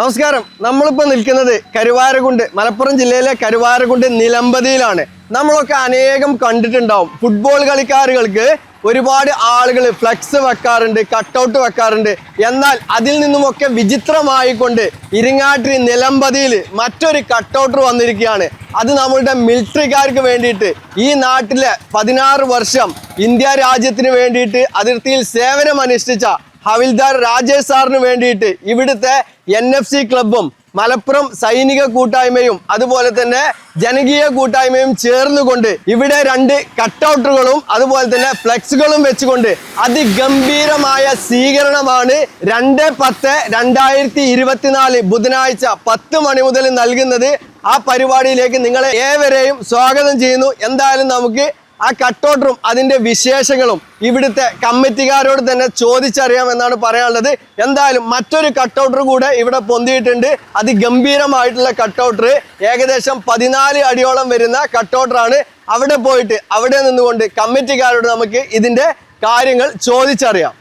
നമസ്കാരം. നമ്മളിപ്പോൾ നിൽക്കുന്നത് കരുവാരകുണ്ട് മലപ്പുറം ജില്ലയിലെ കരുവാരകുണ്ട് നിലമ്പതിയിലാണ്. നമ്മളൊക്കെ അനേകം കണ്ടിട്ടുണ്ടാവും. ഫുട്ബോൾ കളിക്കാരുകൾക്ക് ഒരുപാട് ആളുകൾ ഫ്ലെക്സ് വെക്കാറുണ്ട് കട്ടൗട്ട് വെക്കാറുണ്ട്. എന്നാൽ അതിൽ നിന്നുമൊക്കെ വിചിത്രമായിക്കൊണ്ട് ഇരിങ്ങാട്ടി നിലമ്പതിയിൽ മറ്റൊരു കട്ടൗട്ട് വന്നിരിക്കുകയാണ്. അത് നമ്മളുടെ മിലിറ്ററിക്കാർക്ക് വേണ്ടിയിട്ട് ഈ നാട്ടിലെ പതിനാറ് വർഷം ഇന്ത്യ രാജ്യത്തിന് വേണ്ടിയിട്ട് അതിർത്തിയിൽ സേവനമനുഷ്ഠിച്ച ഹവിൽദാർ രാജേഷ് സാറിന് വേണ്ടിയിട്ട് ഇവിടുത്തെ എൻ എഫ് സി ക്ലബും മലപ്പുറം സൈനിക കൂട്ടായ്മയും അതുപോലെ തന്നെ ജനകീയ കൂട്ടായ്മയും ചേർന്നുകൊണ്ട് ഇവിടെ രണ്ട് കട്ടൗട്ടുകളും അതുപോലെ തന്നെ ഫ്ലെക്സുകളും വെച്ചുകൊണ്ട് അതിഗംഭീരമായ സ്വീകരണമാണ് രണ്ട് പത്ത് രണ്ടായിരത്തി ഇരുപത്തിനാല് ബുധനാഴ്ച പത്ത് മണി മുതൽ നൽകുന്നത്. ആ പരിപാടിയിലേക്ക് നിങ്ങളെ ഏവരെയും സ്വാഗതം ചെയ്യുന്നു. എന്തായാലും നമുക്ക് ആ കട്ടൗട്ടറും അതിന്റെ വിശേഷങ്ങളും ഇവിടുത്തെ കമ്മിറ്റിക്കാരോട് തന്നെ ചോദിച്ചറിയാമെന്നാണ് പറയാനുള്ളത്. എന്തായാലും മറ്റൊരു കട്ടൗട്ടർ കൂടെ ഇവിടെ പൊന്തിയിട്ടുണ്ട്. അതിഗംഭീരമായിട്ടുള്ള കട്ടൗട്ടർ ഏകദേശം പതിനാല് അടിയോളം വരുന്ന കട്ടൗട്ടറാണ് അവിടെ പോയിട്ട് അവിടെ നിന്നുകൊണ്ട് കമ്മിറ്റിക്കാരോട് നമുക്ക് ഇതിന്റെ കാര്യങ്ങൾ ചോദിച്ചറിയാം.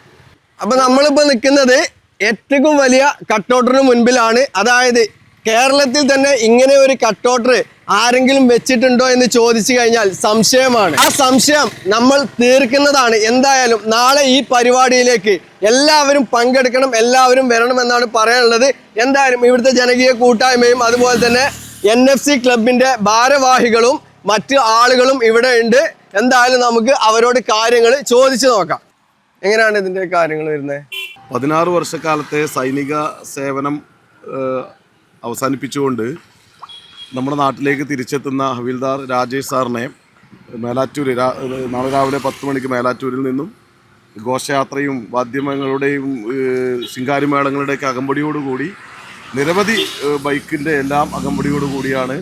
അപ്പം നമ്മളിപ്പോൾ നിൽക്കുന്നത് ഏറ്റവും വലിയ കട്ടൗട്ടറിന് മുൻപിലാണ്. അതായത് കേരളത്തിൽ തന്നെ ഇങ്ങനെ ഒരു കട്ടൗട്ടർ ആരെങ്കിലും വെച്ചിട്ടുണ്ടോ എന്ന് ചോദിച്ചു കഴിഞ്ഞാൽ സംശയമാണ്. ആ സംശയം നമ്മൾ തീർക്കുന്നതാണ്. എന്തായാലും നാളെ ഈ പരിപാടിയിലേക്ക് എല്ലാവരും പങ്കെടുക്കണം എല്ലാവരും വരണമെന്നാണ് പറയാനുള്ളത്. എന്തായാലും ഇവിടുത്തെ ജനകീയ കൂട്ടായ്മയും അതുപോലെ തന്നെ എൻ എഫ് സി ക്ലബിന്റെ ഭാരവാഹികളും മറ്റു ആളുകളും ഇവിടെ ഉണ്ട്. എന്തായാലും നമുക്ക് അവരോട് കാര്യങ്ങൾ ചോദിച്ചു നോക്കാം. എങ്ങനെയാണ് ഇതിന്റെ കാര്യങ്ങൾ വരുന്നത് പതിനാറ് വർഷക്കാലത്തെ സൈനിക സേവനം അവസാനിപ്പിച്ചുകൊണ്ട് നമ്മുടെ നാട്ടിലേക്ക് തിരിച്ചെത്തുന്ന ഹവിൽദാർ രാജേഷ് സാറിനെ മേലാറ്റൂർ നാളെ രാവിലെ പത്ത് മണിക്ക് മേലാറ്റൂരിൽ നിന്നും ഘോഷയാത്രയും വാദ്യമങ്ങളുടെയും ശിങ്കാരിമേളങ്ങളുടെയൊക്കെ അകമ്പടിയോടുകൂടി നിരവധി ബൈക്കിന്റെ എല്ലാം അകമ്പടിയോടുകൂടിയാണ്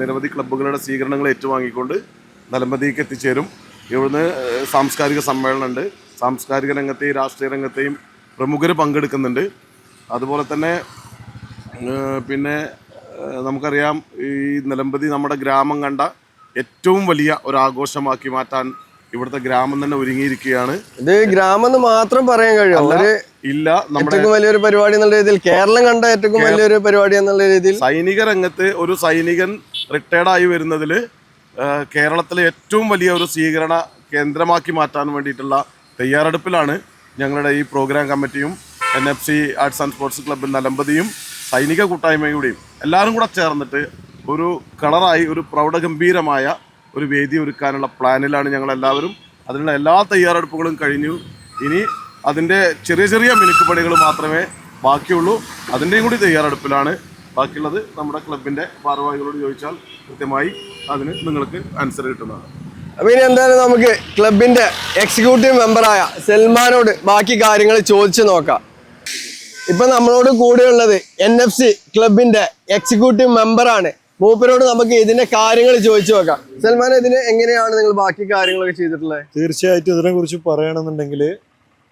നിരവധി ക്ലബ്ബുകളുടെ സ്വീകരണങ്ങൾ ഏറ്റുവാങ്ങിക്കൊണ്ട് നിലമ്പതിക്ക് എത്തിച്ചേരും. ഇവിടുന്ന് സാംസ്കാരിക സമ്മേളനമുണ്ട്. സാംസ്കാരിക രംഗത്തെയും രാഷ്ട്രീയ രംഗത്തെയും പ്രമുഖർ പങ്കെടുക്കുന്നുണ്ട്. അതുപോലെ തന്നെ പിന്നെ നമുക്കറിയാം ഈ നിലമ്പതി നമ്മുടെ ഗ്രാമം കണ്ട ഏറ്റവും വലിയ ഒരു ആഘോഷമാക്കി മാറ്റാൻ ഇവിടുത്തെ ഗ്രാമം തന്നെ ഒരുങ്ങിയിരിക്കുകയാണ്. ഇത് ഗ്രാമം എന്ന് മാത്രം പറയാൻ കഴിയും. ഇല്ല നമ്മുടെ ഏറ്റവും വലിയൊരു പരിപാടി എന്നുള്ള രീതിയിൽ കേരളം കണ്ട ഏറ്റവും വലിയൊരു പരിപാടി എന്നുള്ള രീതിയിൽ. സൈനിക രംഗത്ത് ഒരു സൈനികൻ റിട്ടയർഡായി വരുന്നതിൽ കേരളത്തിലെ ഏറ്റവും വലിയ ഒരു സ്വീകരണ കേന്ദ്രമാക്കി മാറ്റാൻ വേണ്ടിയിട്ടുള്ള തയ്യാറെടുപ്പിലാണ് ഞങ്ങളുടെ ഈ പ്രോഗ്രാം കമ്മിറ്റിയും N F C arts and sports club നിലമ്പതിയും സൈനിക കൂട്ടായ്മയുടെയും എല്ലാവരും കൂടെ ചേർന്നിട്ട് ഒരു കളറായി ഒരു പ്രൗഢഗംഭീരമായ ഒരു വേദി ഒരുക്കാനുള്ള പ്ലാനിലാണ് ഞങ്ങൾ എല്ലാവരും അതിനുള്ള എല്ലാ തയ്യാറെടുപ്പുകളും കഴിഞ്ഞു. ഇനി അതിന്റെ ചെറിയ ചെറിയ മിനുക്കുപണികൾ മാത്രമേ ബാക്കിയുള്ളൂ. അതിന്റെയും കൂടി തയ്യാറെടുപ്പിലാണ്. ബാക്കിയുള്ളത് നമ്മുടെ ക്ലബിന്റെ ഭാരവാഹികളോട് ചോദിച്ചാൽ കൃത്യമായി അതിന് നിങ്ങൾക്ക് ആൻസർ കിട്ടുന്നതാണ്. അപ്പോൾ ഇനി എന്തായാലും നമുക്ക് ക്ലബിന്റെ എക്സിക്യൂട്ടീവ് മെമ്പറായ സൽമാനോട് ബാക്കി കാര്യങ്ങൾ ചോദിച്ചു നോക്കാം. ഇപ്പൊ നമ്മളോട് കൂടെയുള്ളത് എൻ എഫ് സി ക്ലബിന്റെ എക്സിക്യൂട്ടീവ് ആണ്. മൂപ്പരോട് നമുക്ക് ഇതിന്റെ കാര്യങ്ങൾ ചോദിച്ചു നോക്കാം. സൽമാൻ ഇതിന് എങ്ങനെയാണ് നിങ്ങൾ ബാക്കി കാര്യങ്ങളൊക്കെ ചെയ്തിട്ടുള്ളത്? തീർച്ചയായിട്ടും ഇതിനെ കുറിച്ച് പറയണമെന്നുണ്ടെങ്കിൽ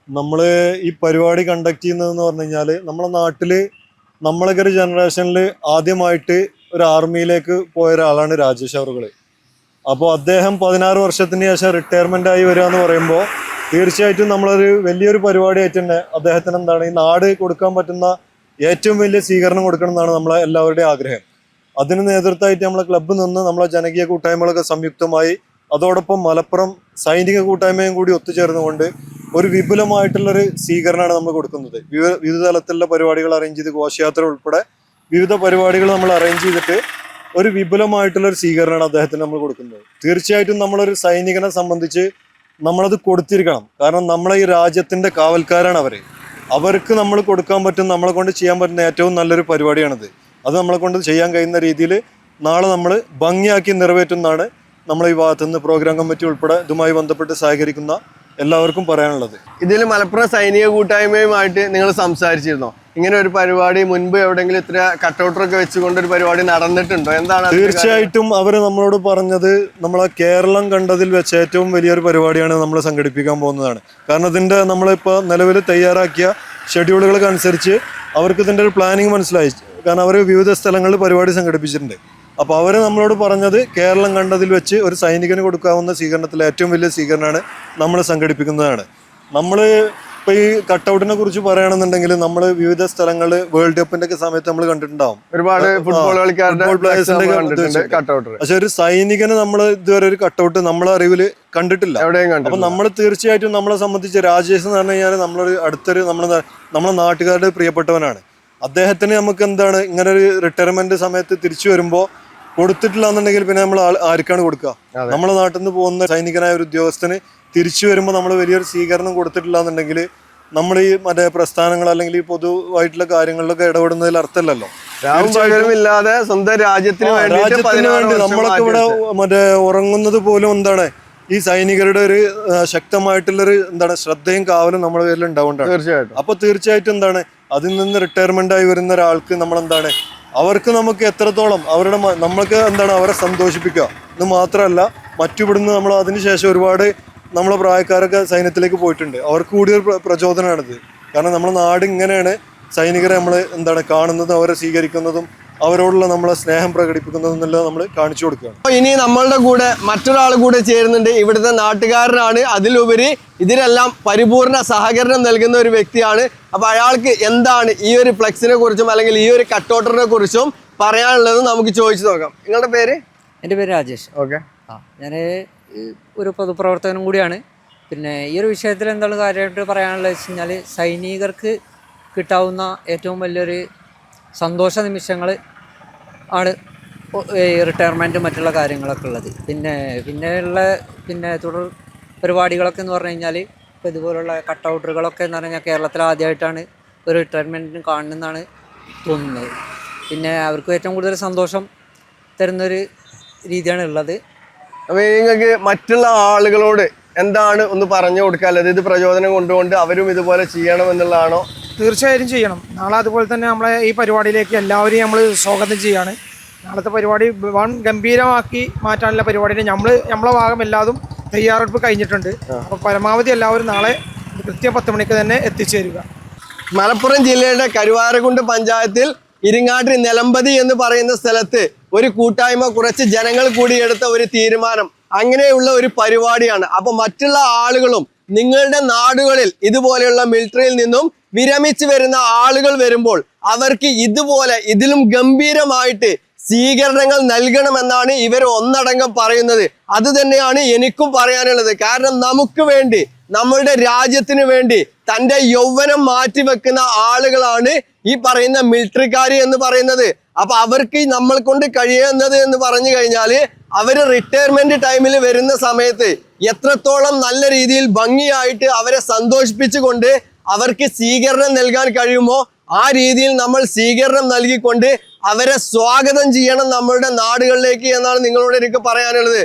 നമ്മൾ ഈ പരിപാടി കണ്ടക്ട് ചെയ്യുന്നതെന്ന് പറഞ്ഞു കഴിഞ്ഞാൽ നമ്മളെ നാട്ടിൽ നമ്മളൊക്കെ ഒരു ജനറേഷനിൽ ആദ്യമായിട്ട് ഒരു ആർമിയിലേക്ക് പോയ ഒരാളാണ് രാജേഷ് അവറുകൾ അപ്പോൾ അദ്ദേഹം പതിനാറ് വർഷത്തിന് ശേഷം റിട്ടയർമെന്റ് ആയി വരിക എന്ന് പറയുമ്പോൾ തീർച്ചയായിട്ടും നമ്മളൊരു വലിയൊരു പരിപാടിയായിട്ട് തന്നെ അദ്ദേഹത്തിന് എന്താണ് ഈ നാട് കൊടുക്കാൻ പറ്റുന്ന ഏറ്റവും വലിയ സ്വീകരണം കൊടുക്കണം എന്നാണ് നമ്മളെ എല്ലാവരുടെയും ആഗ്രഹം. അതിന് നേതൃത്വമായിട്ട് നമ്മളെ ക്ലബ്ബ് നിന്ന് നമ്മളെ ജനകീയ കൂട്ടായ്മകളൊക്കെ സംയുക്തമായി അതോടൊപ്പം മലപ്പുറം സൈനിക കൂട്ടായ്മയും കൂടി ഒത്തുചേർന്നുകൊണ്ട് ഒരു വിപുലമായിട്ടുള്ളൊരു സ്വീകരണമാണ് നമ്മൾ കൊടുക്കുന്നത്. വിവിധ വിവിധ തലത്തിലുള്ള പരിപാടികൾ അറേഞ്ച് ചെയ്ത് ഘോഷയാത്ര ഉൾപ്പെടെ വിവിധ പരിപാടികൾ നമ്മൾ അറേഞ്ച് ചെയ്തിട്ട് ഒരു വിപുലമായിട്ടുള്ള ഒരു സ്വീകരണമാണ് അദ്ദേഹത്തിന് നമ്മൾ കൊടുക്കുന്നത്. തീർച്ചയായിട്ടും നമ്മളൊരു സൈനികനെ സംബന്ധിച്ച് നമ്മളത് കൊടുത്തിരിക്കണം. കാരണം നമ്മളെ ഈ രാജ്യത്തിന്റെ കാവൽക്കാരാണ് അവർ. അവർക്ക് നമ്മൾ കൊടുക്കാൻ പറ്റും നമ്മളെ കൊണ്ട് ചെയ്യാൻ പറ്റുന്ന ഏറ്റവും നല്ലൊരു പരിപാടിയാണിത്. അത് നമ്മളെ കൊണ്ട് ചെയ്യാൻ കഴിയുന്ന രീതിയിൽ നാളെ നമ്മൾ ഭംഗിയാക്കി നിറവേറ്റുന്നതാണ് നമ്മൾ ഈ ഭാഗത്ത് നിന്ന് പ്രോഗ്രാം കമ്മിറ്റി ഉൾപ്പെടെ ഇതുമായി ബന്ധപ്പെട്ട് സഹകരിക്കുന്ന എല്ലാവർക്കും പറയാനുള്ളത്. ഇതിൽ മലപ്പുറം സൈനിക കൂട്ടായ്മയുമായിട്ട് നിങ്ങൾ സംസാരിച്ചിരുന്നോ? ഇങ്ങനെ ഒരു പരിപാടി മുൻപ് എവിടെങ്കിലും ഇത്ര കട്ടൗട്ടറൊക്കെ വെച്ചുകൊണ്ട് ഒരു പരിപാടി നടന്നിട്ടുണ്ടോ? എന്താണ് തീർച്ചയായിട്ടും അവർ നമ്മളോട് പറഞ്ഞത് നമ്മളെ കേരളം കണ്ടതിൽ വെച്ച് ഏറ്റവും വലിയൊരു പരിപാടിയാണ് നമ്മൾ സംഘടിപ്പിക്കാൻ പോകുന്നതാണ്. കാരണം ഇതിന്റെ നമ്മളിപ്പോൾ നിലവിൽ തയ്യാറാക്കിയ ഷെഡ്യൂളുകൾക്ക് അനുസരിച്ച് അവർക്ക് ഇതിന്റെ ഒരു പ്ലാനിങ് മനസ്സിലായി. കാരണം അവർ വിവിധ സ്ഥലങ്ങളിൽ പരിപാടി സംഘടിപ്പിച്ചിട്ടുണ്ട്. അപ്പോൾ അവർ നമ്മളോട് പറഞ്ഞത് കേരളം കണ്ടതിൽ വെച്ച് ഒരു സൈനികന് കൊടുക്കാവുന്ന സ്വീകരണത്തിലെ ഏറ്റവും വലിയ സ്വീകരണമാണ് നമ്മൾ സംഘടിപ്പിക്കുന്നതാണ്. നമ്മൾ ഇപ്പൊ ഈ കട്ടൗട്ടിനെ കുറിച്ച് പറയുകയാണെന്നുണ്ടെങ്കിൽ നമ്മൾ വിവിധ സ്ഥലങ്ങളിൽ വേൾഡ് കപ്പിന്റെ ഒക്കെ സമയത്ത് നമ്മൾ കണ്ടിട്ടുണ്ടാവും. ഒരുപാട് ഫുട്ബോൾ കളിക്കാരുടെ പക്ഷെ ഒരു സൈനികനെ നമ്മൾ ഇതുവരെ ഒരു കട്ടൗട്ട് നമ്മളെ അറിവിൽ കണ്ടിട്ടില്ല. അപ്പൊ നമ്മൾ തീർച്ചയായിട്ടും നമ്മളെ സംബന്ധിച്ച് രാജേഷ് എന്ന് പറഞ്ഞു കഴിഞ്ഞാൽ നമ്മളൊരു അടുത്തൊരു നമ്മുടെ നമ്മളെ നാട്ടുകാരുടെ പ്രിയപ്പെട്ടവനാണ്. അദ്ദേഹത്തിന് നമുക്ക് എന്താണ് ഇങ്ങനെ ഒരു റിട്ടയർമെന്റ് സമയത്ത് തിരിച്ചു വരുമ്പോ കൊടുത്തിട്ടില്ല എന്നുണ്ടെങ്കിൽ പിന്നെ നമ്മൾ ആർക്കാണ് കൊടുക്കുക? നമ്മുടെ നമ്മളെ നാട്ടിൽ നിന്ന് പോകുന്ന സൈനികനായ ഒരു ഉദ്യോഗസ്ഥന് തിരിച്ചു വരുമ്പോൾ നമ്മൾ വലിയൊരു സ്വീകരണം കൊടുത്തിട്ടില്ല എന്നുണ്ടെങ്കിൽ നമ്മൾ ഈ മറ്റേ പ്രസ്ഥാനങ്ങൾ അല്ലെങ്കിൽ ഈ പൊതുവായിട്ടുള്ള കാര്യങ്ങളിലൊക്കെ ഇടപെടുന്നതിൽ അർത്ഥമല്ലല്ലോ. ഇല്ലാതെ സ്വന്തം രാജ്യത്തിന് രാജ്യത്തിന് വേണ്ടി നമ്മളൊക്കെ ഇവിടെ. മറ്റേ ഉറങ്ങുന്നത് പോലും എന്താണ്? ഈ സൈനികരുടെ ഒരു ശക്തമായിട്ടുള്ളൊരു എന്താണ് ശ്രദ്ധയും കാവലും നമ്മുടെ പേരിൽ ഉണ്ടാവേണ്ടതാണ് തീർച്ചയായിട്ടും. അപ്പൊ തീർച്ചയായിട്ടും എന്താണ്? അതിൽ നിന്ന് റിട്ടയർമെന്റ് ആയി വരുന്ന ഒരാൾക്ക് നമ്മൾ എന്താണ് അവർക്ക് നമുക്ക് എത്രത്തോളം അവരുടെ നമ്മൾക്ക് എന്താണ് അവരെ സന്തോഷിപ്പിക്കുക ഇത് മാത്രമല്ല മറ്റിവിടുന്ന് നമ്മൾ അതിനുശേഷം ഒരുപാട് നമ്മളെ പ്രായക്കാരൊക്കെ സൈന്യത്തിലേക്ക് പോയിട്ടുണ്ട്. അവർക്ക് കൂടിയൊരു പ്ര- പ്രചോദനമാണിത്. കാരണം നമ്മുടെ നാട് ഇങ്ങനെയാണ് സൈനികരെ നമ്മൾ എന്താണ് കാണുന്നതും അവരെ സ്വീകരിക്കുന്നതും അവരോടുള്ള നമ്മളെ സ്നേഹം പ്രകടിപ്പിക്കുന്നതെന്നെല്ലാം നമ്മൾ കാണിച്ചു കൊടുക്കുകയാണ്. അപ്പൊ ഇനി നമ്മളുടെ കൂടെ മറ്റൊരാൾ കൂടെ ചേരുന്നുണ്ട്. ഇവിടുത്തെ നാട്ടുകാരനാണ്. അതിലുപരി ഇതിനെല്ലാം പരിപൂർണ സഹകരണം നൽകുന്ന ഒരു വ്യക്തിയാണ്. അപ്പോൾ അയാൾക്ക് എന്താണ് ഈ ഒരു ഫ്ലെക്സിനെ കുറിച്ചും അല്ലെങ്കിൽ ഈ ഒരു കട്ടോട്ടറിനെ കുറിച്ചും പറയാനുള്ളത് നമുക്ക് ചോദിച്ചു നോക്കാം. നിങ്ങളുടെ പേര്? എന്റെ പേര് രാജേഷ്. ഓക്കെ. ആ ഞാൻ ഒരു പൊതുപ്രവർത്തകനും കൂടിയാണ്. പിന്നെ ഈ ഒരു വിഷയത്തിൽ എന്താണ് കാര്യമായിട്ട് പറയാനുള്ളത് വെച്ച് കഴിഞ്ഞാൽ സൈനികർക്ക് കിട്ടാവുന്ന ഏറ്റവും വലിയൊരു സന്തോഷ നിമിഷങ്ങൾ ആണ് റിട്ടയർമെന്റ് മറ്റുള്ള കാര്യങ്ങളൊക്കെ ഉള്ളത്. പിന്നെ പിന്നെയുള്ള പിന്നെ തുടർ പരിപാടികളൊക്കെ എന്ന് പറഞ്ഞു കഴിഞ്ഞാൽ ഇപ്പോൾ ഇതുപോലുള്ള കട്ടൗട്ടറുകളൊക്കെ എന്ന് പറഞ്ഞാൽ കേരളത്തിൽ ആദ്യമായിട്ടാണ് ഒരു റിട്ടയർമെന്റിന് കാണുന്നതെന്നാണ് തോന്നുന്നത്. പിന്നെ അവർക്ക് ഏറ്റവും കൂടുതൽ സന്തോഷം തരുന്നൊരു രീതിയാണ് ഉള്ളത്. അപ്പോൾ നിങ്ങൾക്ക് മറ്റുള്ള ആളുകളോട് എന്താണ് ഒന്ന് പറഞ്ഞു കൊടുക്കാനുള്ളത് ഇത് പ്രചോദനം കൊണ്ടുകൊണ്ട് അവരും ഇതുപോലെ ചെയ്യണം എന്നുള്ളതാണോ തീർച്ചയായും ചെയ്യണം. നാളെ അതുപോലെ തന്നെ നമ്മളെ ഈ പരിപാടിയിലേക്ക് എല്ലാവരെയും നമ്മൾ സ്വാഗതം ചെയ്യാണ്. നാളത്തെ പരിപാടി വൺ ഗംഭീരമാക്കി മാറ്റാനുള്ള പരിപാടിയിൽ നമ്മൾ നമ്മളെ ഭാഗം എല്ലാതും തയ്യാറെടുപ്പ് കഴിഞ്ഞിട്ടുണ്ട്. അപ്പോൾ പരമാവധി എല്ലാവരും നാളെ കൃത്യം പത്ത് മണിക്ക് തന്നെ എത്തിച്ചേരുക. മലപ്പുറം ജില്ലയുടെ കരുവാരകുണ്ട് പഞ്ചായത്തിൽ ഇരിങ്ങാട്ടിൽ നിലമ്പതി എന്ന് പറയുന്ന സ്ഥലത്ത് ഒരു കൂട്ടായ്മ കുറച്ച് ജനങ്ങൾ കൂടി എടുത്ത ഒരു തീരുമാനം. അങ്ങനെയുള്ള ഒരു പരിപാടിയാണ്. അപ്പൊ മറ്റുള്ള ആളുകളും നിങ്ങളുടെ നാടുകളിൽ ഇതുപോലെയുള്ള മിലിറ്ററിയിൽ നിന്നും വിരമിച്ചു വരുന്ന ആളുകൾ വരുമ്പോൾ അവർക്ക് ഇതുപോലെ ഇതിലും ഗംഭീരമായിട്ട് സ്വീകരണങ്ങൾ നൽകണമെന്നാണ് ഇവർ ഒന്നടങ്കം പറയുന്നത്. അത് തന്നെയാണ് എനിക്കും പറയാനുള്ളത്. കാരണം നമുക്ക് വേണ്ടി നമ്മളുടെ രാജ്യത്തിന് വേണ്ടി തന്റെ യൗവനം മാറ്റിവെക്കുന്ന ആളുകളാണ് ഈ പറയുന്ന മിലിറ്ററിക്കാർ എന്ന് പറയുന്നത്. അപ്പൊ അവർക്ക് നമ്മൾ കൊണ്ട് കഴിയുന്നത് എന്ന് പറഞ്ഞു കഴിഞ്ഞാൽ അവർ റിട്ടയർമെന്റ് ടൈമിൽ വരുന്ന സമയത്ത് എത്രത്തോളം നല്ല രീതിയിൽ ഭംഗിയായിട്ട് അവരെ സന്തോഷിപ്പിച്ചുകൊണ്ട് അവർക്ക് സ്വീകരണം നൽകാൻ കഴിയുമോ? ആ രീതിയിൽ നമ്മൾ സ്വീകരണം നൽകിക്കൊണ്ട് അവരെ സ്വാഗതം ചെയ്യണം നമ്മളുടെ നാടുകളിലേക്ക് എന്നാണ് നിങ്ങളോട് എനിക്ക് പറയാനുള്ളത്.